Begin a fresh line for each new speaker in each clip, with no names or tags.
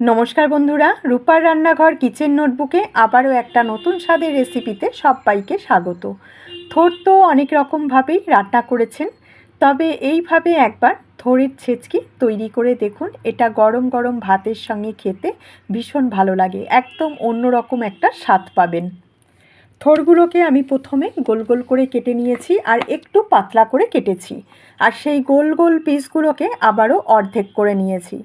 নমস্কার বন্ধুরা, রূপার রান্নাঘর কিচেন নোটবুকে আবারও একটা নতুন স্বাদের রেসিপিতে সবাইকে স্বাগত। থোর তো অনেক রকমভাবেই রান্না করেছেন, তবে এইভাবে একবার থোরের ছেচকি তৈরি করে দেখুন, এটা গরম গরম ভাতের সঙ্গে খেতে ভীষণ ভালো লাগে, একদম অন্যরকম একটা স্বাদ পাবেন। থোরগুলোকে আমি প্রথমে গোল গোল করে কেটে নিয়েছি আর একটু পাতলা করে কেটেছি, আর সেই গোল গোল পিসগুলোকে আবারও অর্ধেক করে নিয়েছি।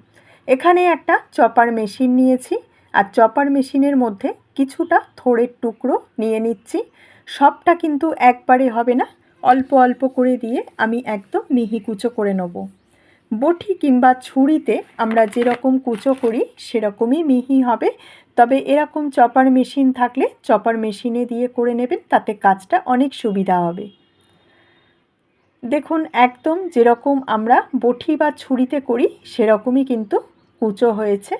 এখানে একটা চপার মেশিন নিয়েছি, আর চপার মেশিনের মধ্যে কিছুটা থোড়ের টুকরো নিয়ে নিচ্ছি। সবটা কিন্তু একবারে হবে না, অল্প অল্প করে দিয়ে আমি একদম মিহি কুচো করে নেব। বটি কিংবা ছুরিতে আমরা যেরকম কুচো করি, সেরকমই মিহি হবে। তবে এরকম চপার মেশিন থাকলে চপার মেশিনে দিয়ে করে নেবেন, তাতে কাজটা অনেক সুবিধা হবে। দেখুন, একদম যেরকম আমরা বটি বা ছুরিতে করি, সেরকমই কিন্তু কুচো হয়েছে।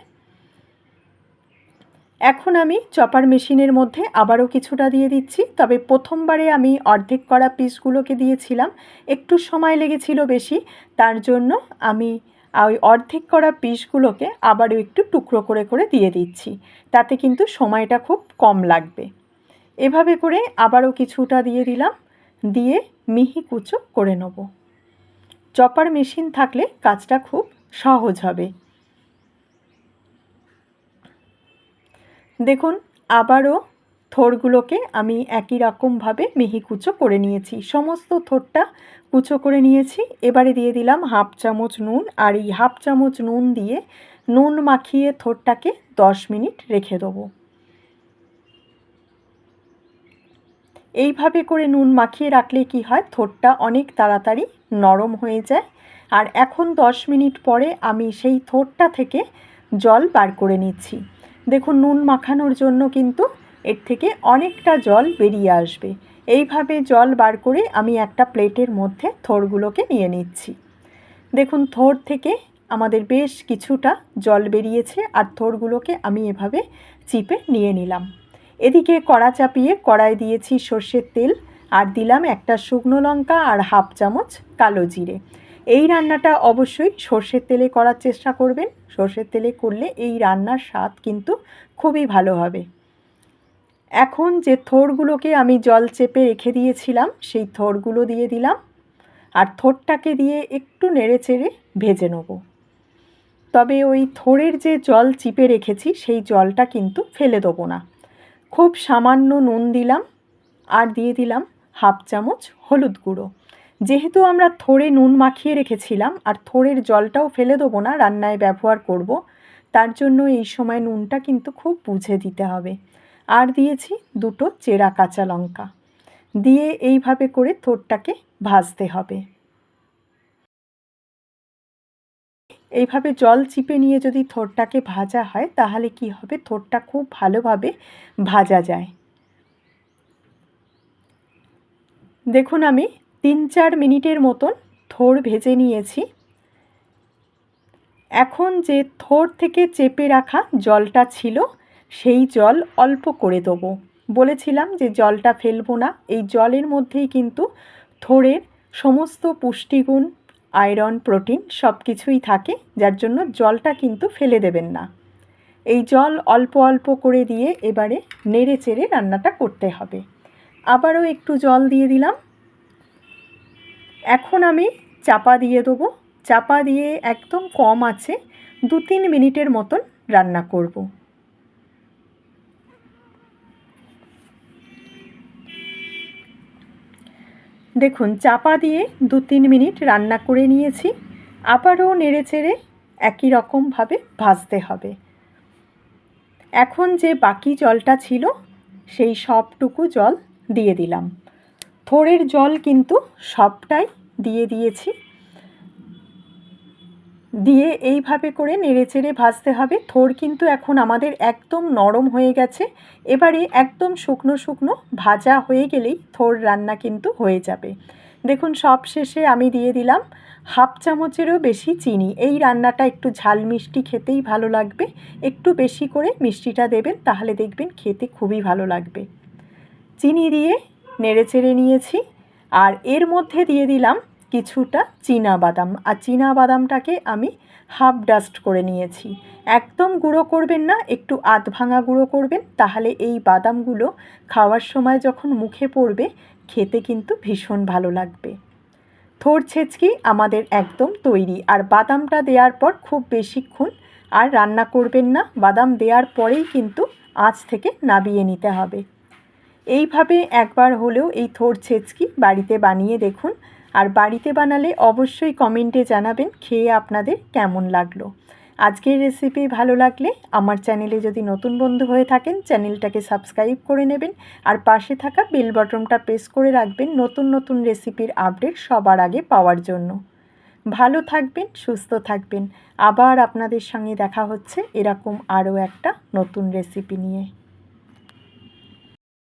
এখন আমি চপার মেশিনের মধ্যে আবারও কিছুটা দিয়ে দিচ্ছি। তবে প্রথমবারে আমি অর্ধেক করা পিসগুলোকে দিয়েছিলাম। একটু সময় লেগেছিল বেশি। তার জন্য আমি ওই অর্ধেক করা পিসগুলোকে আবারও একটু টুকরো করে করে দিয়ে দিচ্ছি। তাতে কিন্তু সময়টা খুব কম লাগবে। এভাবে করে আবারও কিছুটা দিয়ে দিলাম। দিয়ে মিহি কুচো করে নেব। চপার মেশিন থাকলে কাজটা খুব সহজ হবে। দেখুন, আবারও থোরগুলোকে আমি একই রকমভাবে মিহি কুচো করে নিয়েছি। সমস্ত থোরটা কুচো করে নিয়েছি। এবারে দিয়ে দিলাম হাফ চামচ নুন আর এই হাফ চামচ নুন দিয়ে নুন মাখিয়ে থোরটাকে দশ মিনিট রেখে দেবো। এইভাবে করে নুন মাখিয়ে রাখলে কি হয়? থোরটা অনেক তাড়াতাড়ি নরম হয়ে যায়। আর এখন দশ মিনিট পরে আমি সেই থোরটা থেকে জল বার করে নিচ্ছি। দেখুন, নুন মাখানোর জন্য কিন্তু এর থেকে অনেকটা জল বেরিয়ে আসবে। এইভাবে জল বার করে আমি একটা প্লেটের মধ্যে থোরগুলোকে নিয়ে নিচ্ছি। দেখুন, থোর থেকে আমাদের বেশ কিছুটা জল বেরিয়েছে আর থোরগুলোকে আমি এভাবে চিপে নিয়ে নিলাম। এদিকে কড়া চাপিয়ে কড়াই দিয়েছি সর্ষের তেল আর দিলাম একটা শুকনো লঙ্কা আর হাফ চামচ কালো জিরে। এই রান্নাটা অবশ্যই সর্ষের তেলে করার চেষ্টা করবেন। সর্ষের তেলে করলে এই রান্নার স্বাদ কিন্তু খুবই ভালো হবে। এখন যে থোরগুলোকে আমি জল চেপে রেখে দিয়েছিলাম, সেই থোরগুলো দিয়ে দিলাম। আর থোরটাকে দিয়ে একটু নেড়ে চেড়ে ভেজে নেব। তবে ওই থোরের যে জল চিপে রেখেছি, সেই জলটা কিন্তু ফেলে দেবো না। খুব সামান্য নুন দিলাম আর দিয়ে দিলাম হাফ চামচ হলুদ গুঁড়ো। যেহেতু আমরা থোড়ে নুন মাখিয়ে রেখেছিলাম আর থোড়ের জলটাও ফেলে দেবো না, রান্নায় ব্যবহার করব, তার জন্য এই সময় নুনটা কিন্তু খুব বুঝে দিতে হবে। আর দিয়েছি দুটো চেরা কাঁচা লঙ্কা। দিয়ে এইভাবে করে থোরটাকে ভাজতে হবে। এইভাবে জল চিপে নিয়ে যদি থোরটাকে ভাজা হয়, তাহলে কি হবে? থোরটা খুব ভালোভাবে ভাজা যায়। দেখুন আমি তিন চার মিনিটের মতন থোর ভেজে নিয়েছি। এখন যে থোর থেকে চেপে রাখা জলটা ছিল, সেই জল অল্প করে দেবো। বলেছিলাম যে জলটা ফেলব না। এই জলের মধ্যেই কিন্তু থোরের সমস্ত পুষ্টিগুণ, আয়রন, প্রোটিন সব কিছুই থাকে, যার জন্য জলটা কিন্তু ফেলে দেবেন না। এই জল অল্প অল্প করে দিয়ে এবারে নেড়ে চেড়ে রান্নাটা করতে হবে। আবারও একটু জল দিয়ে দিলাম। এখন আমি চাপা দিয়ে দেবো। চাপা দিয়ে একদম কম আছে, দু তিন মিনিটের মতন রান্না করব। দেখুন, চাপা দিয়ে দু তিন মিনিট রান্না করে নিয়েছি। আবারও নেড়ে চেড়ে একই রকমভাবে ভাজতে হবে। এখন যে বাকি জলটা ছিল, সেই সবটুকু জল দিয়ে দিলাম। থোড়ের জল কিন্তু সবটাই দিয়ে দিয়েছি। দিয়ে এইভাবে করে নেড়েচেড়ে ভাজতে হবে। থোর কিন্তু এখন আমাদের একদম নরম হয়ে গেছে। এবারে একদম শুকনো শুকনো ভাজা হয়ে গেলেই থোর রান্না কিন্তু হয়ে যাবে। দেখুন, সব শেষে আমি দিয়ে দিলাম হাফ চামচেরও বেশি চিনি। এই রান্নাটা একটু ঝাল মিষ্টি খেতেই ভালো লাগবে। একটু বেশি করে মিষ্টিটা দেবেন, তাহলে দেখবেন খেতে খুবই ভালো লাগবে। চিনি দিয়ে নেড়েচেড়ে নিয়েছি। আর এর মধ্যে দিয়ে দিলাম কিছুটা চীনা বাদাম। আর চীনা বাদামটাকে আমি হাফ ডাস্ট করে নিয়েছি। একদম গুঁড়ো করবেন না, একটু আধ ভাঙা গুঁড়ো করবেন, তাহলে এই বাদামগুলো খাওয়ার সময় যখন মুখে পড়বে, খেতে কিন্তু ভীষণ ভালো লাগবে। থোর ছেচকি আমাদের একদম তৈরি। আর বাদামটা দেওয়ার পর খুব বেশিক্ষণ আর রান্না করবেন না। বাদাম দেওয়ার পরেই কিন্তু আঁচ থেকে নাবিয়ে নিতে হবে। এইভাবে একবার হলেও এই থোর ছেচকি বাড়িতে বানিয়ে দেখুন। আর বাড়িতে বানালে অবশ্যই কমেন্টে জানাবেন খেয়ে আপনাদের কেমন লাগল। আজকের রেসিপি ভালো লাগলে আমার চ্যানেলে যদি নতুন বন্ধু হয়ে থাকেন, চ্যানেলটাকে সাবস্ক্রাইব করে নেবেন। আর পাশে থাকা বেল বটনটা প্রেস করে রাখবেন নতুন নতুন রেসিপির আপডেট সবার আগে পাওয়ার জন্য। ভালো থাকবেন, সুস্থ থাকবেন। আবার আপনাদের সঙ্গে দেখা হচ্ছে এরকম আরও একটা নতুন রেসিপি নিয়ে।